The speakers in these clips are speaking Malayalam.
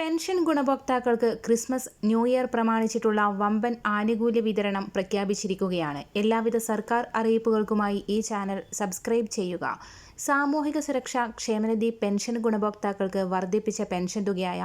പെൻഷൻ ഗുണഭോക്താക്കൾക്ക് ക്രിസ്മസ് ന്യൂ ഇയർ പ്രമാണിച്ചിട്ടുള്ള വമ്പൻ ആനുകൂല്യ വിതരണം പ്രഖ്യാപിച്ചിരിക്കുകയാണ്. എല്ലാവിധ സർക്കാർ അറിയിപ്പുകൾക്കുമായി ഈ ചാനൽ സബ്സ്ക്രൈബ് ചെയ്യുക. സാമൂഹിക സുരക്ഷാ ക്ഷേമനിധി പെൻഷൻ ഗുണഭോക്താക്കൾക്ക് വർദ്ധിപ്പിച്ച പെൻഷൻ തുകയായ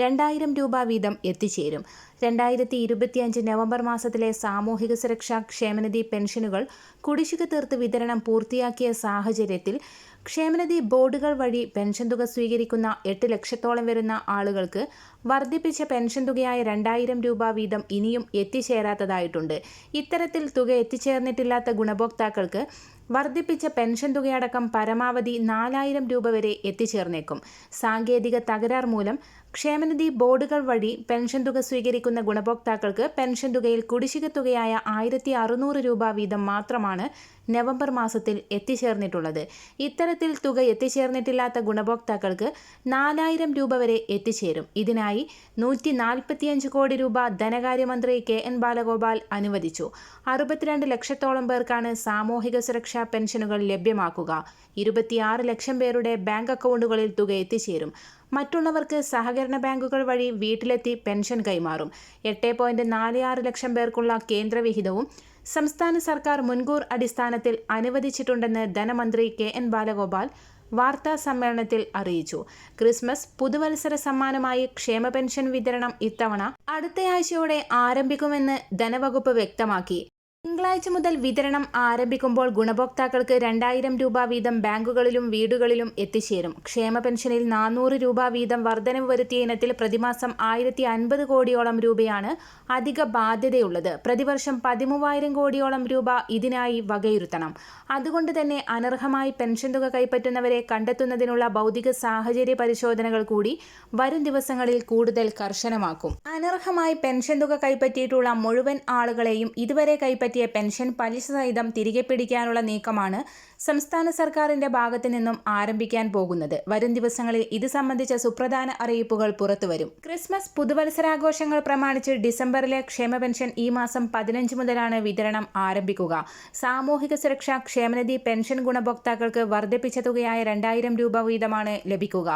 രണ്ടായിരം രൂപ വീതം എത്തിച്ചേരും. രണ്ടായിരത്തി ഇരുപത്തിയഞ്ച് നവംബർ മാസത്തിലെ സാമൂഹിക സുരക്ഷാ ക്ഷേമനിധി പെൻഷനുകൾ കുടിശ്ശിക തീർത്ത് വിതരണം പൂർത്തിയാക്കിയ സാഹചര്യത്തിൽ ക്ഷേമനിധി ബോർഡുകൾ വഴി പെൻഷൻ തുക സ്വീകരിക്കുന്ന എട്ട് ലക്ഷത്തോളം വരുന്ന ആളുകൾക്ക് വർദ്ധിപ്പിച്ച പെൻഷൻ തുകയായ രണ്ടായിരം രൂപ വീതം ഇനിയും എത്തിച്ചേരാത്തതായിട്ടുണ്ട്. ഇത്തരത്തിൽ തുക എത്തിച്ചേർന്നിട്ടില്ലാത്ത ഗുണഭോക്താക്കൾക്ക് വർദ്ധിപ്പിച്ച പെൻഷൻ തുകയടക്കം പരമാവധി നാലായിരം രൂപ വരെ എത്തിച്ചേർന്നേക്കും. സാങ്കേതിക തകരാർ മൂലം ക്ഷേമനിധി ബോർഡുകൾ വഴി പെൻഷൻ തുക സ്വീകരിക്കുന്ന ഗുണഭോക്താക്കൾക്ക് പെൻഷൻ തുകയിൽ കുടിശ്ശിക തുകയായ ആയിരത്തി അറുന്നൂറ് രൂപ വീതം മാത്രമാണ് നവംബർ മാസത്തിൽ എത്തിച്ചേർന്നിട്ടുള്ളത്. ഇത്തരത്തിൽ തുക എത്തിച്ചേർന്നിട്ടില്ലാത്ത ഗുണഭോക്താക്കൾക്ക് നാലായിരം രൂപ വരെ എത്തിച്ചേരും. ഇതിനായി നൂറ്റി നാൽപ്പത്തിയഞ്ച് കോടി രൂപ ധനകാര്യമന്ത്രി കെ എൻ ബാലഗോപാൽ അനുവദിച്ചു. അറുപത്തിരണ്ട് ലക്ഷത്തോളം പേർക്കാണ് സാമൂഹിക സുരക്ഷാ പെൻഷനുകൾ ലഭ്യമാക്കുക. ഇരുപത്തിയാറ് ലക്ഷം പേരുടെ ബാങ്ക് അക്കൗണ്ടുകളിൽ തുക എത്തിച്ചേരും. മറ്റുള്ളവർക്ക് സഹകരണ ബാങ്കുകൾ വഴി വീട്ടിലെത്തി പെൻഷൻ കൈമാറും. എട്ട് പോയിന്റ് നാല് ആറ് ലക്ഷം പേർക്കുള്ള കേന്ദ്രവിഹിതവും സംസ്ഥാന സർക്കാർ മുൻകൂർ അടിസ്ഥാനത്തിൽ അനുവദിച്ചിട്ടുണ്ടെന്ന് ധനമന്ത്രി കെ എൻ ബാലഗോപാൽ വാർത്താ സമ്മേളനത്തിൽ അറിയിച്ചു. ക്രിസ്മസ് പുതുവത്സര സമ്മാനമായി ക്ഷേമ പെൻഷൻ വിതരണം ഇത്തവണ അടുത്തയാഴ്ചയോടെ ആരംഭിക്കുമെന്ന് ധനവകുപ്പ് വ്യക്തമാക്കി. തിങ്കളാഴ്ച മുതൽ വിതരണം ആരംഭിക്കുമ്പോൾ ഗുണഭോക്താക്കൾക്ക് രണ്ടായിരം രൂപ വീതം ബാങ്കുകളിലും വീടുകളിലും എത്തിച്ചേരും. ക്ഷേമ പെൻഷനിൽ നാനൂറ് രൂപ വീതം വർധനവ് വരുത്തിയ ഇനത്തിൽ പ്രതിമാസം ആയിരത്തി അൻപത് കോടിയോളം രൂപയാണ് അധിക ബാധ്യതയുള്ളത്. പ്രതിവർഷം പതിമൂവായിരം കോടിയോളം രൂപ ഇതിനായി വകയിരുത്തണം. അതുകൊണ്ട് തന്നെ അനർഹമായി പെൻഷൻ തുക കൈപ്പറ്റുന്നവരെ കണ്ടെത്തുന്നതിനുള്ള ഭൗതിക സാഹചര്യ പരിശോധനകൾ കൂടി വരും ദിവസങ്ങളിൽ കൂടുതൽ കർശനമാക്കും. അനർഹമായി പെൻഷൻ തുക കൈപ്പറ്റിയിട്ടുള്ള മുഴുവൻ ആളുകളെയും ഇതുവരെ കൈപ്പറ്റിയ പെൻഷൻ പലിശ സഹിതം തിരികെ പിടിക്കാനുള്ള നീക്കമാണ് സംസ്ഥാന സർക്കാരിന്റെ ഭാഗത്തു നിന്നും ആരംഭിക്കാൻ പോകുന്നത്. വരും ദിവസങ്ങളിൽ ഇത് സംബന്ധിച്ച സുപ്രധാന അറിയിപ്പുകൾ പുറത്തുവരും. ക്രിസ്മസ് പുതുവത്സരാഘോഷങ്ങൾ പ്രമാണിച്ച് ഡിസംബറിലെ ക്ഷേമ പെൻഷൻ ഈ മാസം പതിനഞ്ച് മുതലാണ് വിതരണം ആരംഭിക്കുക. സാമൂഹിക സുരക്ഷാ ക്ഷേമനിധി പെൻഷൻ ഗുണഭോക്താക്കൾക്ക് വർദ്ധിപ്പിച്ച തുകയായ രണ്ടായിരം രൂപ വീതമാണ് ലഭിക്കുക.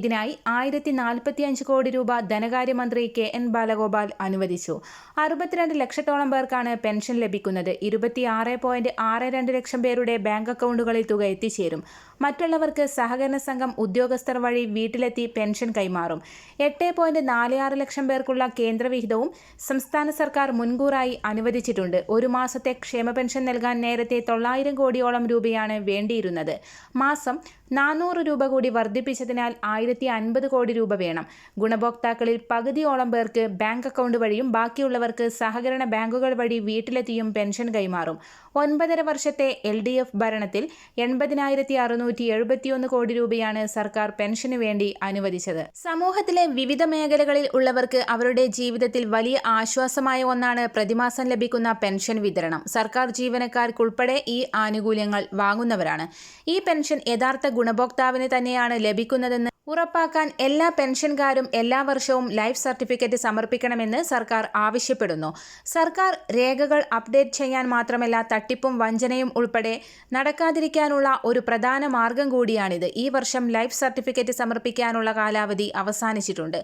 ഇതിനായി ആയിരത്തി നാൽപ്പത്തിയഞ്ച് കോടി രൂപ ധനകാര്യമന്ത്രി കെ എൻ ബാലഗോപാൽ അനുവദിച്ചു. അറുപത്തിരണ്ട് ലക്ഷത്തോളം പേർക്കാണ് പെൻഷൻ ലഭിക്കുന്നത് ഇരുപത്തിയാറ് പോയിന്റ് ആറ് രണ്ട് ലക്ഷം പേരുടെ ബാങ്ക് അക്കൗണ്ടുകളിൽ തുക എത്തിച്ചേരും. മറ്റുള്ളവർക്ക് സഹകരണ സംഘം ഉദ്യോഗസ്ഥർ വഴി വീട്ടിലെത്തി പെൻഷൻ കൈമാറും. എട്ട് പോയിന്റ് നാല് ആറ് ലക്ഷം പേർക്കുള്ള കേന്ദ്രവിഹിതവും സംസ്ഥാന സർക്കാർ മുൻകൂറായി അനുവദിച്ചിട്ടുണ്ട്. ഒരു മാസത്തെ ക്ഷേമ പെൻഷൻ നൽകാൻ നേരത്തെ തൊള്ളായിരം കോടിയോളം രൂപയാണ് വേണ്ടിയിരുന്നത്. മാസം നാനൂറ് രൂപ കൂടി വർദ്ധിപ്പിച്ചതിനാൽ ആയിരത്തി അൻപത് കോടി രൂപ വേണം. ഗുണഭോക്താക്കളിൽ പകുതിയോളം പേർക്ക് ബാങ്ക് അക്കൗണ്ട് വഴിയും ബാക്കിയുള്ളവർക്ക് സഹകരണ ബാങ്കുകൾ വഴി വീട്ടിലെത്തിയും പെൻഷൻ കൈമാറും. ഒൻപതര വർഷത്തെ എൽ ഭരണത്തിൽ എൺപതിനായിരത്തി അറുന്നൂറ്റി എഴുപത്തിയൊന്ന് കോടി രൂപയാണ് സർക്കാർ പെൻഷന് വേണ്ടി അനുവദിച്ചത്. സമൂഹത്തിലെ വിവിധ മേഖലകളിൽ ഉള്ളവർക്ക് അവരുടെ ജീവിതത്തിൽ വലിയ ആശ്വാസമായ ഒന്നാണ് പ്രതിമാസം ലഭിക്കുന്ന പെൻഷൻ വിതരണം. സർക്കാർ ജീവനക്കാർക്കുൾപ്പെടെ ഈ ആനുകൂല്യങ്ങൾ വാങ്ങുന്നവരാണ്. ഈ പെൻഷൻ യഥാർത്ഥ ഗുണഭോക്താവിന് തന്നെയാണ് ലഭിക്കുന്നതെന്ന് ഉറപ്പാക്കാൻ എല്ലാ പെൻഷൻകാരും എല്ലാ വർഷവും ലൈഫ് സർട്ടിഫിക്കറ്റ് സമർപ്പിക്കണമെന്ന് സർക്കാർ ആവശ്യപ്പെടുന്നു. സർക്കാർ രേഖകൾ അപ്ഡേറ്റ് ചെയ്യാൻ മാത്രമല്ല തട്ടിപ്പും വഞ്ചനയും ഉൾപ്പെടെ നടക്കാതിരിക്കാനുള്ള ഒരു പ്രധാന മാർഗം കൂടിയാണിത്. ഈ വർഷം ലൈഫ് സർട്ടിഫിക്കറ്റ് സമർപ്പിക്കാനുള്ള കാലാവധി അവസാനിച്ചിട്ടുണ്ട്.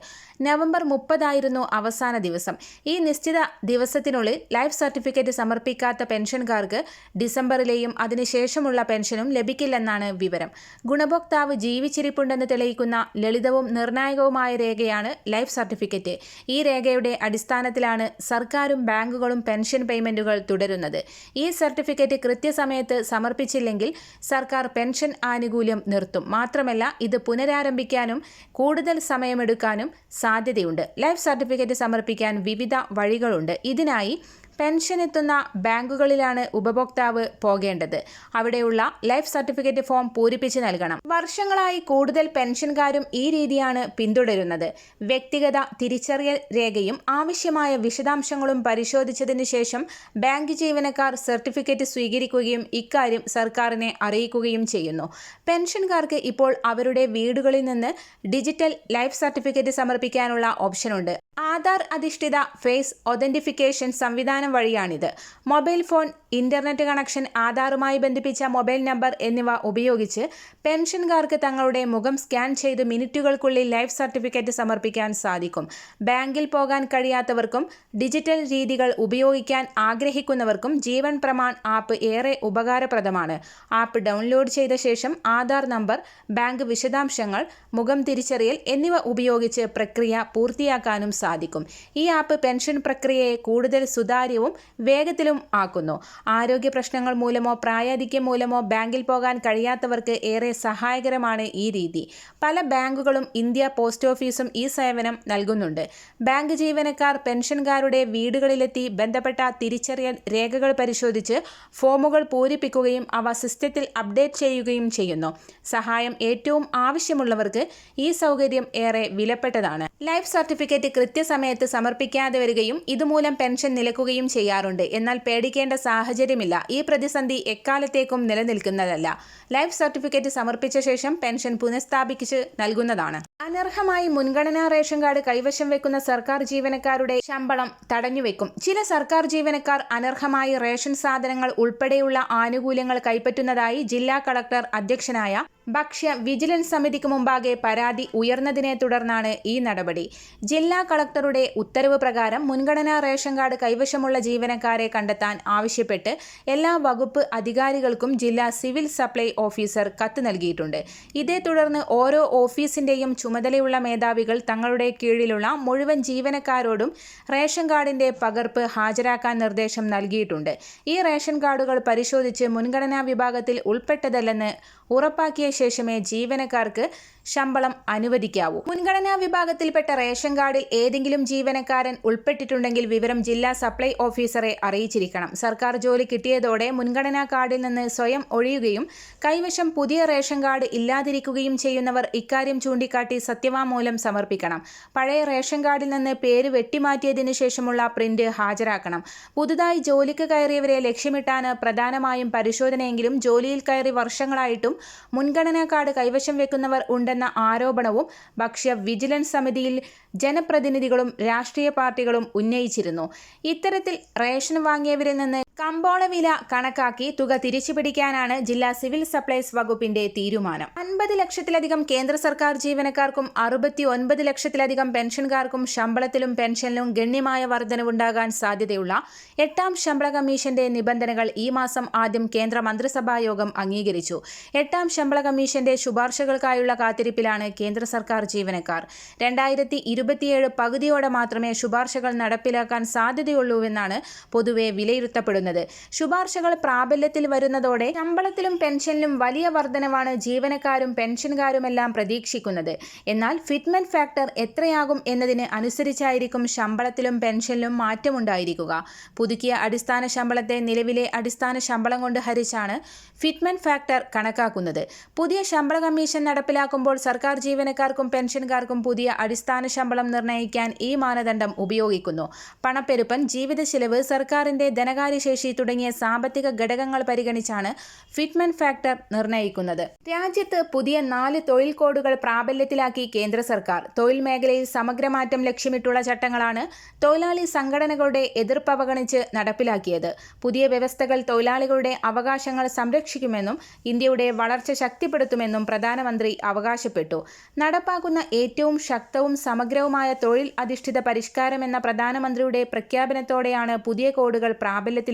നവംബർ മുപ്പതായിരുന്നു അവസാന ദിവസം. ഈ നിശ്ചിത ദിവസത്തിനുള്ളിൽ ലൈഫ് സർട്ടിഫിക്കറ്റ് സമർപ്പിക്കാത്ത പെൻഷൻകാർക്ക് ഡിസംബറിലെയും അതിനുശേഷമുള്ള പെൻഷനും ലഭിക്കില്ലെന്നാണ് വിവരം. ഗുണഭോക്താവ് ജീവിച്ചിരിപ്പുണ്ടെന്ന് തെളിയിക്കുന്ന ലളിതവും നിർണായകവുമായ രേഖയാണ് ലൈഫ് സർട്ടിഫിക്കറ്റ്. ഈ രേഖയുടെ അടിസ്ഥാനത്തിലാണ് സർക്കാരും ബാങ്കുകളും പെൻഷൻ പേയ്മെന്റുകൾ തുടരുന്നത്. ഈ സർട്ടിഫിക്കറ്റ് കൃത്യസമയത്ത് സമർപ്പിച്ചില്ലെങ്കിൽ സർക്കാർ പെൻഷൻ ആനുകൂല്യം നിർത്തും. മാത്രമല്ല ഇത് പുനരാരംഭിക്കാനും കൂടുതൽ സമയമെടുക്കാനും സാധ്യതയുണ്ട്. ലൈഫ് സർട്ടിഫിക്കറ്റ് സമർപ്പിക്കാൻ വിവിധ വഴികളുണ്ട്. ഇതിനായി പെൻഷൻ എത്തുന്ന ബാങ്കുകളിലാണ് ഉപഭോക്താവ് പോകേണ്ടത്. അവിടെയുള്ള ലൈഫ് സർട്ടിഫിക്കറ്റ് ഫോം പൂരിപ്പിച്ച് നൽകണം. വർഷങ്ങളായി കൂടുതൽ പെൻഷൻകാരും ഈ രീതിയാണ് പിന്തുടരുന്നത്. വ്യക്തിഗത തിരിച്ചറിയൽ രേഖയും ആവശ്യമായ വിശദാംശങ്ങളും പരിശോധിച്ചതിന് ശേഷം ബാങ്ക് ജീവനക്കാർ സർട്ടിഫിക്കറ്റ് സ്വീകരിക്കുകയും ഇക്കാര്യം സർക്കാരിനെ അറിയിക്കുകയും ചെയ്യുന്നു. പെൻഷൻകാർക്ക് ഇപ്പോൾ അവരുടെ വീടുകളിൽ നിന്ന് ഡിജിറ്റൽ ലൈഫ് സർട്ടിഫിക്കറ്റ് സമർപ്പിക്കാനുള്ള ഓപ്ഷനുണ്ട്. ആധാർ അധിഷ്ഠിത ഫേസ് ഒതന്റിഫിക്കേഷൻ സംവിധാനം സംവിധാനം വഴിയാണിത്. മൊബൈൽ ഫോൺ ഇന്റർനെറ്റ് കണക്ഷൻ ആധാറുമായി ബന്ധിപ്പിച്ച മൊബൈൽ നമ്പർ എന്നിവ ഉപയോഗിച്ച് പെൻഷൻകാർക്ക് തങ്ങളുടെ മുഖം സ്കാൻ ചെയ്ത് മിനിറ്റുകൾക്കുള്ളിൽ ലൈഫ് സർട്ടിഫിക്കറ്റ് സമർപ്പിക്കാൻ സാധിക്കും. ബാങ്കിൽ പോകാൻ കഴിയാത്തവർക്കും ഡിജിറ്റൽ രീതികൾ ഉപയോഗിക്കാൻ ആഗ്രഹിക്കുന്നവർക്കും ജീവൻ പ്രമാൺ ആപ്പ് ഏറെ ഉപകാരപ്രദമാണ്. ആപ്പ് ഡൗൺലോഡ് ചെയ്ത ശേഷം ആധാർ നമ്പർ ബാങ്ക് വിശദാംശങ്ങൾ മുഖം തിരിച്ചറിയൽ എന്നിവ ഉപയോഗിച്ച് പ്രക്രിയ പൂർത്തിയാക്കാനും സാധിക്കും. ഈ ആപ്പ് പെൻഷൻ പ്രക്രിയയെ കൂടുതൽ സുതാര്യവും വേഗത്തിലും ആക്കുന്നു. ആരോഗ്യ പ്രശ്നങ്ങൾ മൂലമോ പ്രായാധിക്യം മൂലമോ ബാങ്കിൽ പോകാൻ കഴിയാത്തവർക്ക് ഏറെ സഹായകരമാണ് ഈ രീതി. പല ബാങ്കുകളും ഇന്ത്യ പോസ്റ്റ് ഓഫീസും ഈ സേവനം നൽകുന്നുണ്ട്. ബാങ്ക് ജീവനക്കാർ പെൻഷൻകാരുടെ വീടുകളിലെത്തി ബന്ധപ്പെട്ട തിരിച്ചറിയൽ രേഖകൾ പരിശോധിച്ച് ഫോമുകൾ പൂരിപ്പിക്കുകയും അവ സിസ്റ്റത്തിൽ അപ്ഡേറ്റ് ചെയ്യുകയും ചെയ്യുന്നു. സഹായം ഏറ്റവും ആവശ്യമുള്ളവർക്ക് ഈ സൗകര്യം ഏറെ വിലപ്പെട്ടതാണ്. ലൈഫ് സർട്ടിഫിക്കറ്റ് കൃത്യസമയത്ത് സമർപ്പിക്കാതെ വരികയും ഇതുമൂലം പെൻഷൻ നിലക്കുകയും ചെയ്യാറുണ്ട്. എന്നാൽ പേടിക്കേണ്ട സാഹചര്യമില്ല. ഈ പ്രതിസന്ധി എക്കാലത്തേക്കും നിലനിൽക്കുന്നതല്ല. ലൈഫ് സർട്ടിഫിക്കറ്റ് സമർപ്പിച്ച ശേഷം പെൻഷൻ പുനഃസ്ഥാപിച്ച് നൽകുന്നതാണ്. അനർഹമായി മുൻഗണനാ റേഷൻ കാർഡ് കൈവശം വെക്കുന്ന സർക്കാർ ജീവനക്കാരുടെ ശമ്പളം തടഞ്ഞുവെക്കും. ചില സർക്കാർ ജീവനക്കാർ അനർഹമായി റേഷൻ സാധനങ്ങൾ ഉൾപ്പെടെയുള്ള ആനുകൂല്യങ്ങൾ കൈപ്പറ്റുന്നതായി ജില്ലാ കളക്ടർ അധ്യക്ഷനായ ഭക്ഷ്യ വിജിലൻസ് സമിതിക്ക് മുമ്പാകെ പരാതി ഉയർന്നതിനെ തുടർന്നാണ് ഈ നടപടി. ജില്ലാ കളക്ടറുടെ ഉത്തരവ് പ്രകാരം മുൻഗണനാ റേഷൻ കാർഡ് കൈവശമുള്ള ജീവനക്കാരെ കണ്ടെത്താൻ ആവശ്യപ്പെട്ട് എല്ലാ വകുപ്പ് അധികാരികൾക്കും ജില്ലാ സിവിൽ സപ്ലൈ ഓഫീസർ കത്ത് നൽകിയിട്ടുണ്ട്. ഇതേ തുടർന്ന് ഓരോ ഓഫീസിന്റെയും ചുമതലയുള്ള മേധാവികൾ തങ്ങളുടെ കീഴിലുള്ള മുഴുവൻ ജീവനക്കാരോടും റേഷൻ കാർഡിന്റെ പകർപ്പ് ഹാജരാക്കാൻ നിർദ്ദേശം നൽകിയിട്ടുണ്ട്. ഈ റേഷൻ കാർഡുകൾ പരിശോധിച്ച് മുൻഗണനാ വിഭാഗത്തിൽ ഉൾപ്പെട്ടതല്ലെന്ന് ഉറപ്പാക്കിയ ശേഷമേ ജീവനക്കാർക്ക് ശമ്പളം അനുവദിക്കാവൂ. മുൻഗണനാ വിഭാഗത്തിൽപ്പെട്ട റേഷൻ കാർഡിൽ ഏതെങ്കിലും ജീവനക്കാരൻ ഉൾപ്പെട്ടിട്ടുണ്ടെങ്കിൽ വിവരം ജില്ലാ സപ്ലൈ ഓഫീസറെ അറിയിച്ചിരിക്കണം. സർക്കാർ ജോലി കിട്ടിയതോടെ മുൻഗണനാ കാർഡിൽ നിന്ന് സ്വയം ഒഴിയുകയും കൈവശം പുതിയ റേഷൻ കാർഡ് ഇല്ലാതിരിക്കുകയും ചെയ്യുന്നവർ ഇക്കാര്യം ചൂണ്ടിക്കാട്ടി സത്യവാങ്മൂലം സമർപ്പിക്കണം. പഴയ റേഷൻ കാർഡിൽ നിന്ന് പേര് വെട്ടിമാറ്റിയതിനു ശേഷമുള്ള പ്രിന്റ് ഹാജരാക്കണം. പുതുതായി ജോലിക്ക് കയറിയവരെ ലക്ഷ്യമിട്ടാണ് പ്രധാനമായും പരിശോധനയെങ്കിലും ജോലിയിൽ കയറി വർഷങ്ങളായിട്ടും മുൻഗണനാ കാർഡ് കൈവശം വെക്കുന്നവർ ഉണ്ടെന്ന ആരോപണവും ഭക്ഷ്യ വിജിലൻസ് സമിതിയിൽ ജനപ്രതിനിധികളും രാഷ്ട്രീയ പാർട്ടികളും ഉന്നയിച്ചിരുന്നു. ഇത്തരത്തിൽ റേഷൻ വാങ്ങിയവരിൽ നിന്ന് കമ്പോള വില കണക്കാക്കി തുക തിരിച്ചുപിടിക്കാനാണ് ജില്ലാ സിവിൽ സപ്ലൈസ് വകുപ്പിന്റെ തീരുമാനം. അൻപത് ലക്ഷത്തിലധികം കേന്ദ്ര സർക്കാർ ജീവനക്കാർക്കും അറുപത്തി ഒൻപത് ലക്ഷത്തിലധികം പെൻഷൻകാർക്കും ശമ്പളത്തിലും പെൻഷനിലും ഗണ്യമായ വർധനവുണ്ടാകാൻ സാധ്യതയുള്ള എട്ടാം ശമ്പള കമ്മീഷന്റെ നിബന്ധനകൾ ഈ മാസം ആദ്യം കേന്ദ്ര മന്ത്രിസഭാ യോഗം അംഗീകരിച്ചു. എട്ടാം ശമ്പള കമ്മീഷന്റെ ശുപാർശകൾക്കായുള്ള കാത്തിരിപ്പിലാണ് കേന്ദ്ര സർക്കാർ ജീവനക്കാർ. രണ്ടായിരത്തി ഇരുപത്തിയേഴ് പകുതിയോടെ മാത്രമേ ശുപാർശകൾ നടപ്പിലാക്കാൻ സാധ്യതയുള്ളൂവെന്നാണ് പൊതുവെ വിലയിരുത്തപ്പെടുന്നത്. ശുപാർശകൾ പ്രാബല്യത്തിൽ വരുന്നതോടെ ശമ്പളത്തിലും പെൻഷനിലും വലിയ വർധനവാണ് ജീവനക്കാരും പെൻഷൻകാരുമെല്ലാം പ്രതീക്ഷിക്കുന്നത്. എന്നാൽ ഫിറ്റ്മെന്റ് ഫാക്ടർ എത്രയാകും എന്നതിന് അനുസരിച്ചായിരിക്കും ശമ്പളത്തിലും പെൻഷനിലും മാറ്റമുണ്ടായിരിക്കുക. പുതുക്കിയ അടിസ്ഥാന ശമ്പളത്തെ നിലവിലെ അടിസ്ഥാന ശമ്പളം കൊണ്ട് ഹരിച്ചാണ് ഫിറ്റ്മെന്റ് ഫാക്ടർ കണക്കാക്കുന്നത്. പുതിയ ശമ്പള കമ്മീഷൻ നടപ്പിലാക്കുമ്പോൾ സർക്കാർ ജീവനക്കാർക്കും പെൻഷൻകാർക്കും പുതിയ അടിസ്ഥാന ശമ്പളം നിർണയിക്കാൻ ഈ മാനദണ്ഡം ഉപയോഗിക്കുന്നു. പണപ്പെരുപ്പൻ ജീവിത ചെലവ് സർക്കാരിന്റെ ധനകാര്യശേഷി തുടങ്ങിയ സാമ്പത്തിക ഘടകങ്ങൾ പരിഗണിച്ചാണ് ഫിറ്റ്മെന്റ് ഫാക്ടർ നിർണയിക്കുന്നത് രാജ്യത്ത് പുതിയ നാല് തൊഴിൽ കോഡുകൾ പ്രാബല്യത്തിലാക്കി കേന്ദ്ര സർക്കാർ. തൊഴിൽ മേഖലയിൽ സമഗ്രമാറ്റം ലക്ഷ്യമിട്ടുള്ള ചട്ടങ്ങളാണ് തൊഴിലാളി സംഘടനകളുടെ എതിർപ്പ് അവഗണിച്ച് നടപ്പിലാക്കിയത്. പുതിയ വ്യവസ്ഥകൾ തൊഴിലാളികളുടെ അവകാശങ്ങൾ സംരക്ഷിക്കുമെന്നും ഇന്ത്യയുടെ വളർച്ച ശക്തിപ്പെടുത്തുമെന്നും പ്രധാനമന്ത്രി അവകാശപ്പെട്ടു. നടപ്പാക്കുന്ന ഏറ്റവും ശക്തവും സമഗ്രവുമായ തൊഴിൽ അധിഷ്ഠിത പരിഷ്കാരം എന്ന പ്രധാനമന്ത്രിയുടെ പ്രഖ്യാപനത്തോടെയാണ് പുതിയ കോഡുകൾ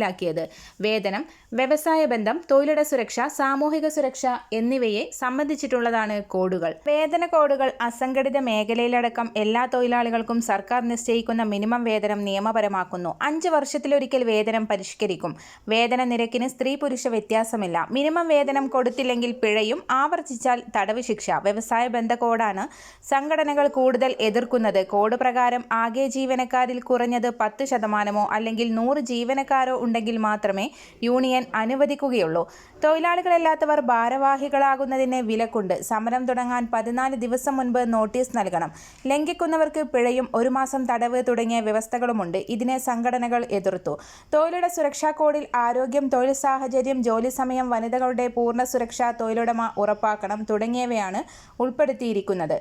പ്രാബല്യത്തിലാക്കിയത് വേതനം വ്യവസായ ബന്ധം തൊഴിലിട സുരക്ഷ സാമൂഹിക സുരക്ഷ എന്നിവയെ സംബന്ധിച്ചിട്ടുള്ളതാണ് കോഡുകൾ. വേതന കോഡുകൾ അസംഘടിത മേഖലയിലടക്കം എല്ലാ തൊഴിലാളികൾക്കും സർക്കാർ നിശ്ചയിക്കുന്ന മിനിമം വേതനം നിയമപരമാക്കുന്നു. അഞ്ച് വർഷത്തിലൊരിക്കൽ വേതനം പരിഷ്കരിക്കും. വേതന നിരക്കിന് സ്ത്രീ പുരുഷ വ്യത്യാസമില്ല. മിനിമം വേതനം കൊടുത്തില്ലെങ്കിൽ പിഴയും ആവർത്തിച്ചാൽ തടവ് ശിക്ഷ. വ്യവസായ ബന്ധ കോഡാണ് സംഘടനകൾ കൂടുതൽ എതിർക്കുന്നത്. കോഡ് പ്രകാരം ആകെ ജീവനക്കാരിൽ കുറഞ്ഞത് പത്ത് ശതമാനമോ അല്ലെങ്കിൽ നൂറ് ജീവനക്കാരോ ഉണ്ടെങ്കിൽ മാത്രമേ യൂണിയൻ അനുവദിക്കുകയുള്ളൂ. തൊഴിലാളികളല്ലാത്തവർ ഭാരവാഹികളാകുന്നതിന് വിലക്കുണ്ട്. സമരം തുടങ്ങാൻ പതിനാല് ദിവസം മുൻപ് നോട്ടീസ് നൽകണം. ലംഘിക്കുന്നവർക്ക് പിഴയും ഒരു മാസം തടവ് തുടങ്ങിയ വ്യവസ്ഥകളുമുണ്ട്. ഇതിനെ സംഘടനകൾ എതിർത്തു. തൊഴിലുടെ സുരക്ഷാ കോഡിൽ ആരോഗ്യം തൊഴിൽ സാഹചര്യം ജോലി സമയം വനിതകളുടെ പൂർണ സുരക്ഷ തൊഴിലുടമ ഉറപ്പാക്കണം തുടങ്ങിയവയാണ് ഉൾപ്പെടുത്തിയിരിക്കുന്നത്.